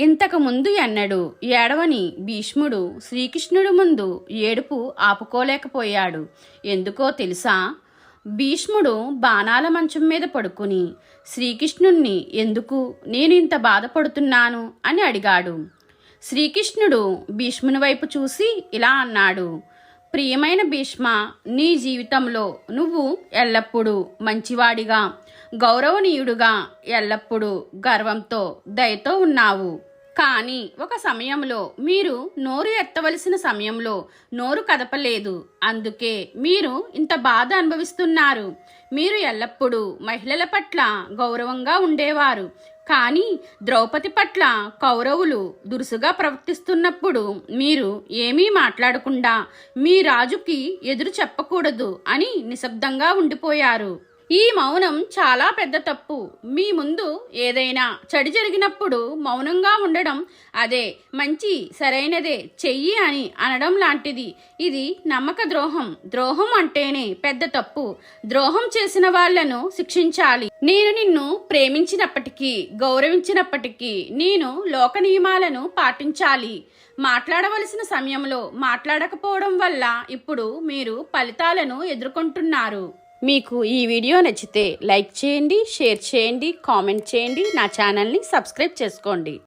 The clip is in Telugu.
ఇంతకుముందు ఎన్నడు ఏడవని భీష్ముడు శ్రీకృష్ణుడు ముందు ఏడుపు ఆపుకోలేకపోయాడు. ఎందుకో తెలుసా? భీష్ముడు బాణాల మంచం మీద పడుకుని శ్రీకృష్ణుణ్ణి ఎందుకు నేను ఇంత బాధపడుతున్నాను? అని అడిగాడు. శ్రీకృష్ణుడు భీష్ముని వైపు చూసి ఇలా అన్నాడు ప్రియమైన భీష్మ నీ జీవితంలో నువ్వు ఎల్లప్పుడూ మంచివాడిగా గౌరవనీయుడుగా ఎల్లప్పుడూ గర్వంతో దయతో ఉన్నావు. కానీ ఒక సమయంలో మీరు నోరు ఎత్తవలసిన సమయంలో నోరు కదపలేదు. అందుకే మీరు ఇంత బాధ అనుభవిస్తున్నారు. మీరు ఎల్లప్పుడూ మహిళల పట్ల గౌరవంగా ఉండేవారు. కానీ ద్రౌపది పట్ల కౌరవులు దురుసుగా ప్రవర్తిస్తున్నప్పుడు మీరు ఏమీ మాట్లాడకుండా మీ రాజుకి ఎదురు చెప్పకూడదు అని నిశ్శబ్దంగా ఉండిపోయారు. ఈ మౌనం చాలా పెద్ద తప్పు. మీ ముందు ఏదైనా చెడు జరిగినప్పుడు మౌనంగా ఉండడం అదే మంచి సరైనదే చెయ్యి అని అనడం లాంటిది. ఇది నమ్మక ద్రోహం. ద్రోహం అంటేనే పెద్ద తప్పు. ద్రోహం చేసిన వాళ్ళను శిక్షించాలి. నేను నిన్ను ప్రేమించినప్పటికీ గౌరవించినప్పటికీ నేను లోక నియమాలను పాటించాలి. మాట్లాడవలసిన సమయంలో మాట్లాడకపోవడం వల్ల ఇప్పుడు మీరు ఫలితాలను ఎదుర్కొంటున్నారు. మీకు ఈ వీడియో నచ్చితే లైక్ చేయండి షేర్ చేయండి కామెంట్ చేయండి. నా ఛానల్ని సబ్స్క్రైబ్ చేసుకోండి.